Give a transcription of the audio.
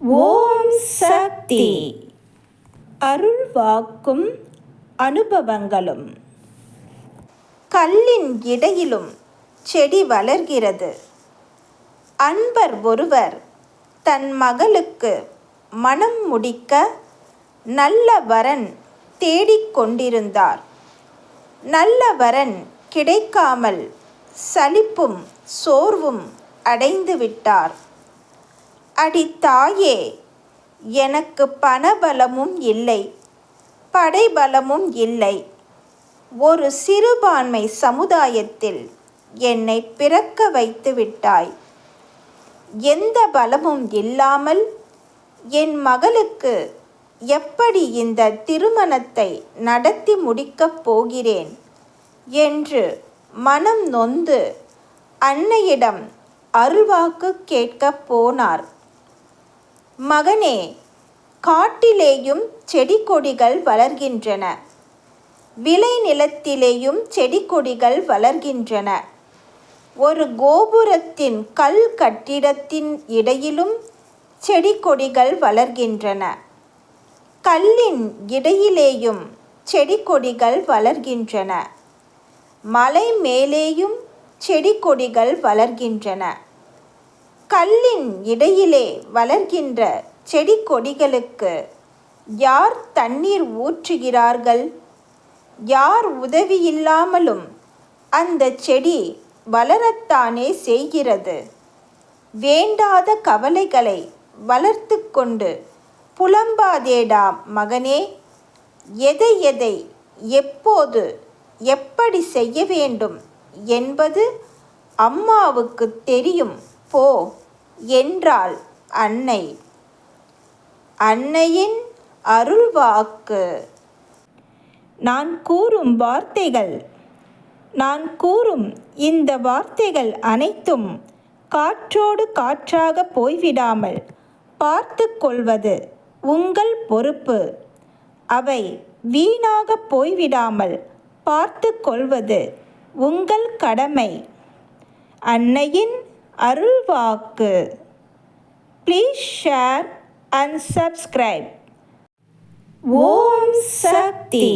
ஓம் சக்தி. அருள் வாக்கும் அனுபவங்களும். கல்லின் இடையிலும் செடி வளர்கிறது. அன்பர் ஒருவர் தன் மகளுக்கு மனம் முடிக்க நல்ல வரன் தேடிக்கொண்டிருந்தார் நல்ல வரன் கிடைக்காமல் சலிப்பும் சோர்வும் அடைந்து விட்டார். அடி தாயே எனக்கு பணபலமும் இல்லை படைபலமும் இல்லை. ஒரு சிறுபான்மை சமுதாயத்தில் என்னை பிறக்க வைத்து விட்டாய். எந்த பலமும் இல்லாமல் என் மகளுக்கு எப்படி இந்த திருமணத்தை நடத்தி முடிக்கப் போகிறேன் என்று மனம் நொந்து அன்னையிடம் அருள்வாக்கு கேட்கப் போனார். மகனே காட்டிலேயும் செடி கொடிகள் வளர்கின்றன. விளை நிலத்திலேயும் செடி கொடிகள் வளர்கின்றன. ஒரு கோபுரத்தின் கல் கட்டிடத்தின் இடையிலும் செடி கொடிகள் வளர்கின்றன. கல்லின் இடையிலேயும் செடி கொடிகள் வளர்கின்றன. மலை மேலேயும் செடி கொடிகள் வளர்கின்றன. கல்லின் இடையிலே வளர்கின்ற செடி கொடிகளுக்கு யார் தண்ணீர் ஊற்றுகிறார்கள்? யார் உதவியில்லாமலும் அந்த செடி வளரத்தானே செய்கிறது. வேண்டாத கவலைகளை வளர்த்து கொண்டு புலம்பாதேடா மகனே எதை எதை எப்போது எப்படி செய்ய வேண்டும் என்பது அம்மாவுக்கு தெரியும். போ. என்றாள் அன்னை. அன்னையின் அருள்வாக்கு. நான் கூறும் வார்த்தைகள் நான் கூறும் இந்த வார்த்தைகள் அனைத்தும் காற்றோடு காற்றாக போய்விடாமல் பார்த்து கொள்வது உங்கள் பொறுப்பு. அவை வீணாக போய்விடாமல் பார்த்து கொள்வது உங்கள் கடமை. அன்னையின் அருள்வாக்கு. Please share and subscribe Om Shakti.